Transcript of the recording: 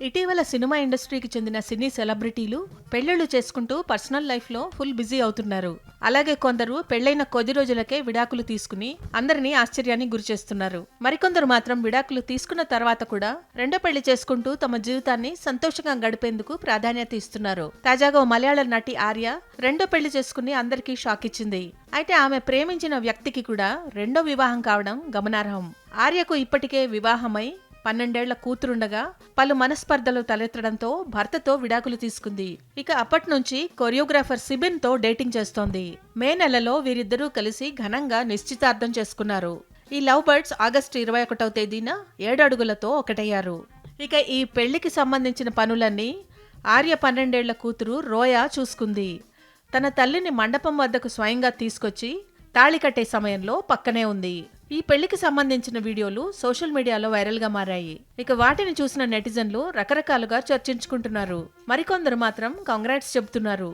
ఇటీవల సినిమా ఇండస్ట్రీకి చెందిన సినీ సెలబ్రిటీలు పెళ్ళిళ్ళు చేసుకుంటూ పర్సనల్ లైఫ్లో ఫుల్ బిజీ అవుతున్నారు. అలాగే కొందరు పెళ్ళైన కొద్ది రోజులకే విడాకులు తీసుకుని అందరినీ ఆశ్చర్యానికి గురిచేస్తున్నారు మరికొందరు మాత్రం విడాకులు తీసుకున్న తర్వాత కూడా రెండో పెళ్ళి చేసుకుంటూ తమ జీవితాన్ని సంతోషంగా గడిపేందుకు ప్రాధాన్యత ఇస్తున్నారు. తాజాగా ఓ మలయాళ నటి ఆర్య రెండో పెళ్ళి చేసుకుని అందరికీ షాక్ ఇచ్చింది. అయితే ఆమె ప్రేమించిన వ్యక్తికి కూడా రెండో వివాహం కావడం గమనార్హం. ఆర్యకు ఇప్పటికే వివాహమై పన్నెండేళ్ళ కూతురుండగా పలు మనస్పర్ధలు తలెత్తడంతో భర్తతో విడాకులు తీసుకుంది. ఇక అప్పటి నుంచి కొరియోగ్రాఫర్ సిబిన్తో డేటింగ్ చేస్తోంది. మే నెలలో వీరిద్దరూ కలిసి ఘనంగా నిశ్చితార్థం చేసుకున్నారు. ఈ లవ్ బర్డ్స్ ఆగస్టు ఇరవై ఒకటవ తేదీన ఏడు అడుగులతో ఒకటయ్యారు. ఇక ఈ పెళ్ళికి సంబంధించిన పనులన్నీ ఆర్య పన్నెండేళ్ళ కూతురు రోయా చూసుకుంది. తన తల్లిని మండపం వద్దకు స్వయంగా తీసుకొచ్చి తాళి కట్టే సమయంలో పక్కనే ఉంది. ఈ పెళ్ళికి సంబంధించిన వీడియోలు సోషల్ మీడియాలో వైరల్గా మారాయి. ఇక వాటిని చూసిన నెటిజన్లు రకరకాలుగా చర్చించుకుంటున్నారు. మరికొందరు మాత్రం కాంగ్రాట్స్ చెబుతున్నారు.